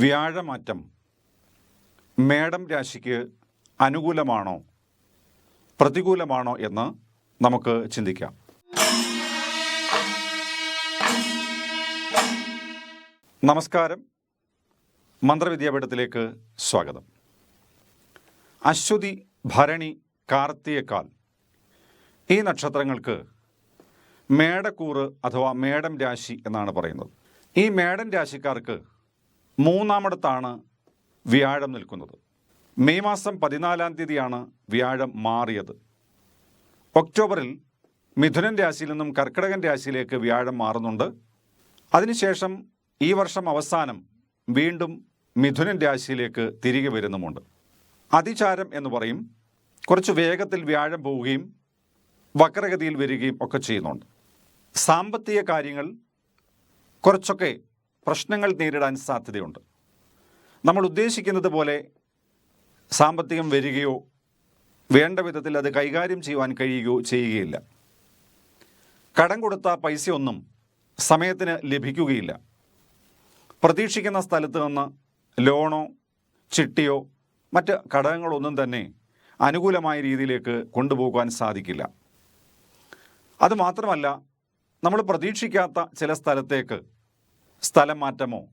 വ്യാഴമാറ്റം മേടം രാശിക്ക് അനുകൂലമാണോ പ്രതികൂലമാണോ എന്ന് നമുക്ക് ചിന്തിക്കാം. നമസ്കാരം. മന്ത്രവിദ്യാപീഠത്തിലേക്ക് സ്വാഗതം. അശ്വതി ഭരണി കാർത്തിയക്കാൽ ഈ നക്ഷത്രങ്ങൾക്ക് മേടക്കൂറ് അഥവാ മേടം രാശി എന്നാണ് പറയുന്നത്. ഈ മേടം രാശിക്കാർക്ക് മൂന്നാമിടത്താണ് വ്യാഴം നിൽക്കുന്നത്. മെയ് മാസം പതിനാലാം തീയതിയാണ് വ്യാഴം മാറിയത്. ഒക്ടോബറിൽ മിഥുനൻ രാശിയിൽ നിന്നും കർക്കിടകൻ രാശിയിലേക്ക് വ്യാഴം മാറുന്നുണ്ട്. അതിനുശേഷം ഈ വർഷം അവസാനം വീണ്ടും മിഥുനൻ രാശിയിലേക്ക് തിരികെ വരുന്നുമുണ്ട്. അതിചാരം എന്ന് പറയും. കുറച്ച് വേഗത്തിൽ വ്യാഴം പോവുകയും വക്രഗതിയിൽ വരികയും ഒക്കെ ചെയ്യുന്നുണ്ട്. സാമ്പത്തിക കാര്യങ്ങൾ കുറച്ചൊക്കെ പ്രശ്നങ്ങൾ നേരിടാൻ സാധ്യതയുണ്ട്. നമ്മൾ ഉദ്ദേശിക്കുന്നത് പോലെ സാമ്പത്തികം വരികയോ വേണ്ട വിധത്തിൽ അത് കൈകാര്യം ചെയ്യുവാൻ കഴിയുകയോ ചെയ്യുകയില്ല. കടം കൊടുത്ത പൈസയൊന്നും സമയത്തിന് ലഭിക്കുകയില്ല. പ്രതീക്ഷിക്കുന്ന സ്ഥലത്ത് നിന്ന് ലോണോ ചിട്ടിയോ മറ്റ് ഘടകങ്ങളൊന്നും തന്നെ അനുകൂലമായ രീതിയിലേക്ക് കൊണ്ടുപോകാൻ സാധിക്കില്ല. അതുമാത്രമല്ല നമ്മൾ പ്രതീക്ഷിക്കാത്ത ചില സ്ഥലത്തേക്ക് സ്ഥലം മാറ്റമോ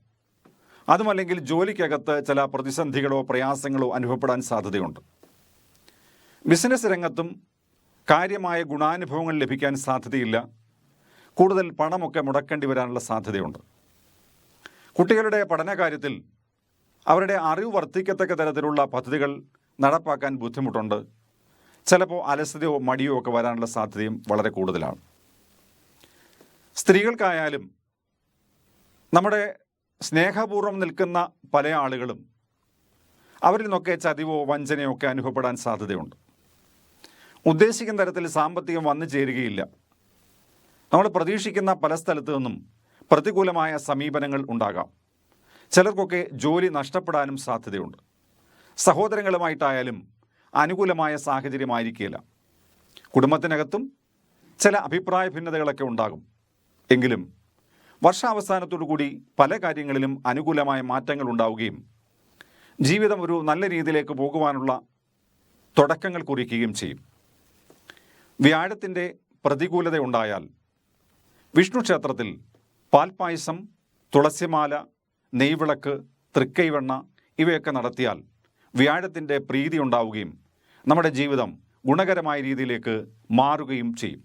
അതുമല്ലെങ്കിൽ ജോലിക്കകത്ത് ചില പ്രതിസന്ധികളോ പ്രയാസങ്ങളോ അനുഭവപ്പെടാൻ സാധ്യതയുണ്ട്. ബിസിനസ് രംഗത്തും കാര്യമായ ഗുണാനുഭവങ്ങൾ ലഭിക്കാൻ സാധ്യതയില്ല. കൂടുതൽ പണമൊക്കെ മുടക്കേണ്ടി വരാനുള്ള സാധ്യതയുണ്ട്. കുട്ടികളുടെ പഠനകാര്യത്തിൽ അവരുടെ അറിവ് വർദ്ധിക്കത്തക്ക തരത്തിലുള്ള പദ്ധതികൾ നടപ്പാക്കാൻ ബുദ്ധിമുട്ടുണ്ട്. ചിലപ്പോൾ അലസതയോ മടിയോ ഒക്കെ വരാനുള്ള സാധ്യതയും വളരെ കൂടുതലാണ്. സ്ത്രീകൾക്കായാലും നമ്മുടെ സ്നേഹപൂർവം നിൽക്കുന്ന പല ആളുകളും അവരിൽ നിന്നൊക്കെ ചതിവോ വഞ്ചനയോ ഒക്കെ അനുഭവപ്പെടാൻ സാധ്യതയുണ്ട്. ഉദ്ദേശിക്കുന്ന തരത്തിൽ സാമ്പത്തികം വന്നു ചേരുകയില്ല. നമ്മൾ പ്രതീക്ഷിക്കുന്ന പല സ്ഥലത്തു നിന്നും പ്രതികൂലമായ സമീപനങ്ങൾ ഉണ്ടാകാം. ചിലർക്കൊക്കെ ജോലി നഷ്ടപ്പെടാനും സാധ്യതയുണ്ട്. സഹോദരങ്ങളുമായിട്ടായാലും അനുകൂലമായ സാഹചര്യമായിരിക്കില്ല കുടുംബത്തിനകത്തും ചില അഭിപ്രായ ഭിന്നതകളൊക്കെ ഉണ്ടാകും. എങ്കിലും വർഷാവസാനത്തോടു കൂടി പല കാര്യങ്ങളിലും അനുകൂലമായ മാറ്റങ്ങൾ ഉണ്ടാവുകയും ജീവിതം ഒരു നല്ല രീതിയിലേക്ക് പോകുവാനുള്ള തുടക്കങ്ങൾ കുറിക്കുകയും ചെയ്യും. വ്യാഴത്തിന്റെ പ്രതികൂലത ഉണ്ടായാൽ വിഷ്ണു ക്ഷേത്രത്തിൽ പാൽപ്പായസം തുളസിമാല നെയ്വിളക്ക് തൃക്കൈവെണ്ണ ഇവയൊക്കെ നടത്തിയാൽ വ്യാഴത്തിന്റെ പ്രീതി ഉണ്ടാവുകയും നമ്മുടെ ജീവിതം ഗുണകരമായ രീതിയിലേക്ക് മാറുകയും ചെയ്യും.